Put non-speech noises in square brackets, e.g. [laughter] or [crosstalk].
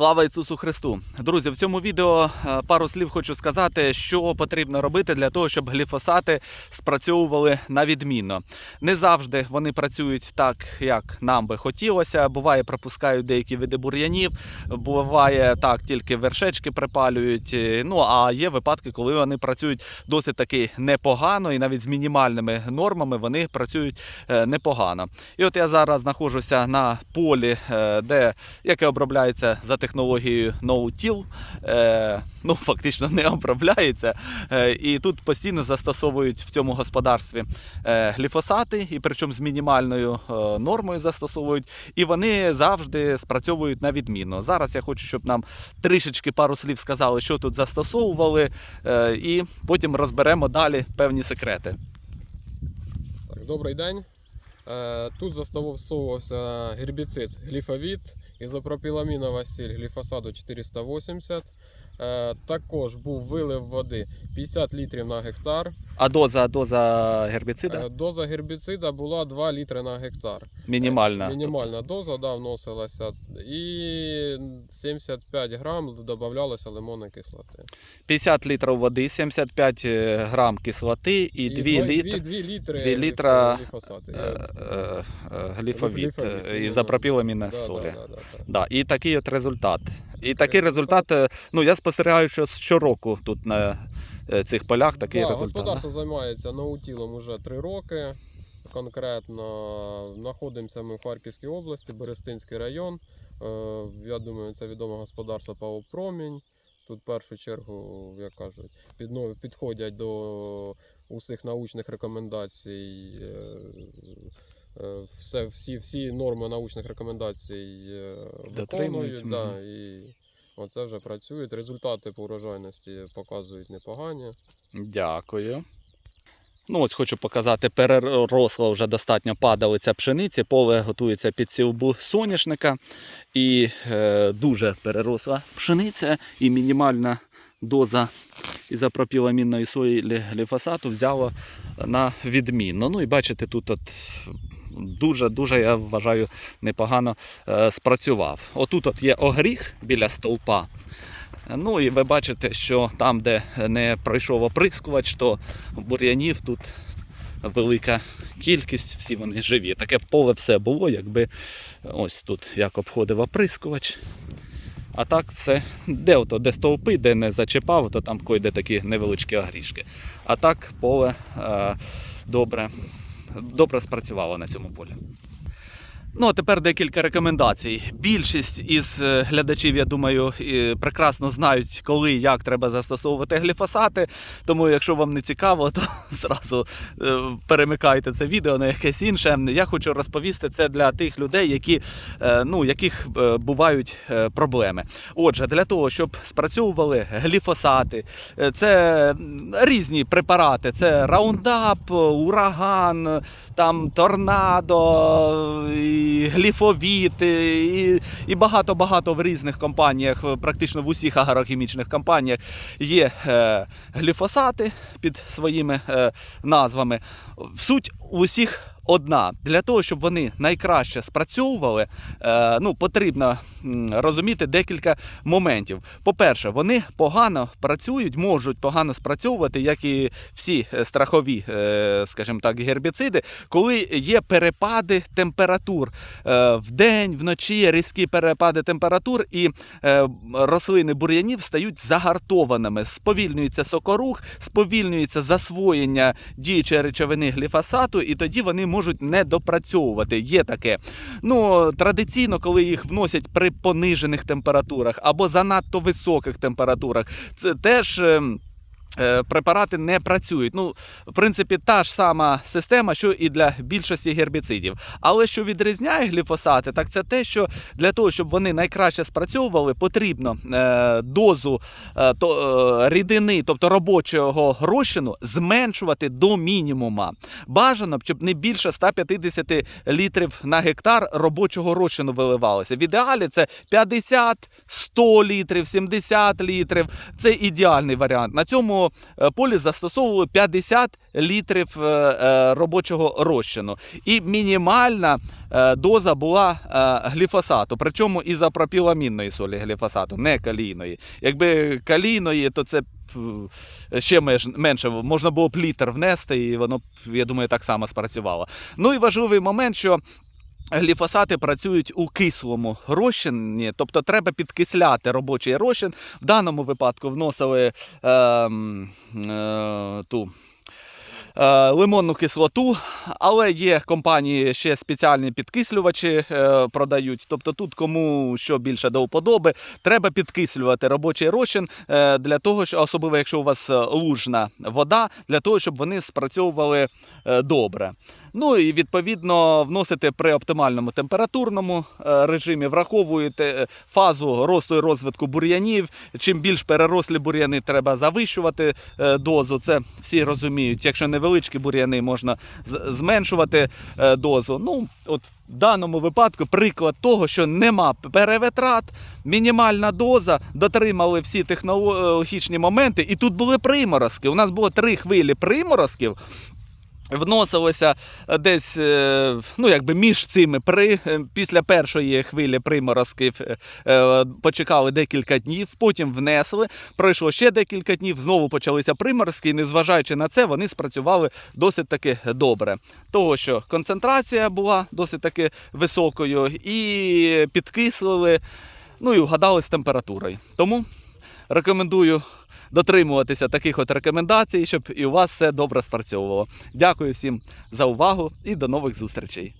Слава Ісусу Христу! Друзі, в цьому відео е, пару слів хочу сказати, що потрібно робити для того, щоб гліфосати спрацьовували на відмінно. Не завжди вони працюють так, як нам би хотілося. Буває, пропускають деякі види бур'янів, буває так, тільки вершечки припалюють. Е, Ну а є випадки, коли вони працюють досить таки непогано, і навіть з мінімальними нормами вони працюють е, непогано. І от я зараз знаходжуся на полі, де яке обробляється за технологією no-till, е, ну фактично не обробляється. Е, і тут постійно застосовують в цьому господарстві е, гліфосати, і причому з мінімальною е, нормою застосовують, і вони завжди спрацьовують на відмінно. Зараз я хочу, щоб нам трішечки пару слів сказали, що тут застосовували, е, і потім розберемо далі певні секрети. Так, добрий день. Е, Тут застосовувався гербіцид гліфовід, ізопропіламінова сіль гліфосаду 480. Е, Також був вилив води 50 літрів на гектар. А доза, доза гербіцида Е, Доза гербіцида була 2 літри на гектар. мінімальна. Мінімальна доза да, вносилася. І 75 грам додавалося лимонної кислоти. 50 літрів води, 75 грам кислоти і 2 два- літри. дві- дві літри, дві літра, гліфосату. Е, е, е, гліфовіт е, і іменно. запропіламінна солі. да, да, да, да. Да, і такий от результат. І такий результат, е, ну я спостерігаю, що щороку тут на е, цих полях такий да, результат. Господарство займається наутілом уже три роки. Конкретно знаходимося ми в Харківській області, Берестинський район. Е, Я думаю, це відоме господарство ПАО Промінь. Тут в першу чергу, як кажуть, підходять до усіх научних рекомендацій. е, е, Все, всі, всі норми научних рекомендацій виконують. Да, і оце вже працюють. Результати по урожайності показують непогані. Дякую. Ну, ось хочу показати, переросла вже достатньо падалиця пшениці, поле готується під сівбу соняшника. І е, дуже переросла пшениця, і мінімальна доза ізопропіламінної солі гліфосату взяла на відмінно. Ну і бачите, тут от дуже, дуже, я вважаю, непогано е, спрацював. Отут от є огріх біля стовпа. Ну і ви бачите, що там, де не пройшов оприскувач, то бур'янів тут велика кількість, всі вони живі. Таке поле все було, якби ось тут як обходив оприскувач. А так все, де ото, де стовпи, де не зачіпав, то там койде такі невеличкі огрішки. А так поле е, добре, добре спрацювало на цьому полі. Ну, а тепер декілька рекомендацій. Більшість із е, глядачів, я думаю, прекрасно знають, коли і як треба застосовувати гліфосати. Тому, якщо вам не цікаво, то [laughs] зразу е, перемикайте це відео на якесь інше. Я хочу розповісти це для тих людей, які, е, ну, яких бувають проблеми. Отже, для того, щоб спрацьовували гліфосати, це різні препарати: це раундап, ураган, там торнадо, і гліфовіт, і, і багато-багато в різних компаніях, практично в усіх агрохімічних компаніях є е, гліфосати під своїми е, назвами. Суть у усіх. Одна для того, щоб вони найкраще спрацьовували, е, ну потрібно розуміти декілька моментів. По-перше, вони погано працюють, можуть погано спрацьовувати, як і всі е, страхові, е, скажімо так, гербіциди, коли є перепади температур е, вдень, вночі, різкі перепади температур, і рослини бур'янів стають загартованими. Сповільнюється сокорух, сповільнюється засвоєння діючої речовини гліфосату, і тоді вони можуть не допрацьовувати. Є таке. Ну, традиційно, коли їх вносять при понижених температурах або занадто високих температурах, це теж. Е, Препарати не працюють. Ну, в принципі, та ж сама система, що і для більшості гербіцидів. Але що відрізняє гліфосати, так це те, що для того, щоб вони найкраще спрацьовували, потрібно е, дозу е, то, рідини, тобто робочого розчину, зменшувати до мінімума. Бажано, б, щоб не більше 150 літрів на гектар робочого розчину виливалося. В ідеалі це 50, 100 літрів, 70 літрів. Це ідеальний варіант. На цьому е, полі застосовували 50 літрів е, е, робочого розчину. І мінімальна доза була гліфосату, причому ізопропіламінної солі гліфосату, не калійної. Якби калійної, то це ще менше можна було б літр внести, і воно я думаю, так само спрацювало. Ну і важливий момент, що Гліфосати працюють у кислому розчині, тобто треба підкисляти робочий розчин. В даному випадку вносили е, е, ту е, лимонну кислоту, але є компанії ще спеціальні підкислювачі е, продають. Тобто тут кому що більше до вподоби, треба підкислювати робочий розчин е, для того, що особливо якщо у вас лужна вода, для того, щоб вони спрацьовували добре. Ну і відповідно вносите при оптимальному температурному е, режимі, враховуєте е, фазу росту і розвитку бур'янів. Чим більш перерослі бур'яни, треба завищувати е, дозу. Це всі розуміють. Якщо невеличкі бур'яни, можна зменшувати дозу. Ну, от в даному випадку приклад того, що нема перевитрат, мінімальна доза, дотримали всі технологічні моменти, і тут були приморозки. У нас було три хвилі приморозків. Вносилося е, десь е, ну, якби між цими при е, після першої хвилі приморозків почекали декілька днів, потім внесли. Пройшло ще декілька днів, знову почалися приморозки, і незважаючи на це, вони спрацювали досить таки добре. Того, що концентрація була досить таки високою, і підкислили, ну і вгадали з температурою. Тому рекомендую дотримуватися таких от рекомендацій, щоб і у вас все добре спрацьовувало. Дякую всім за увагу і до нових зустрічей.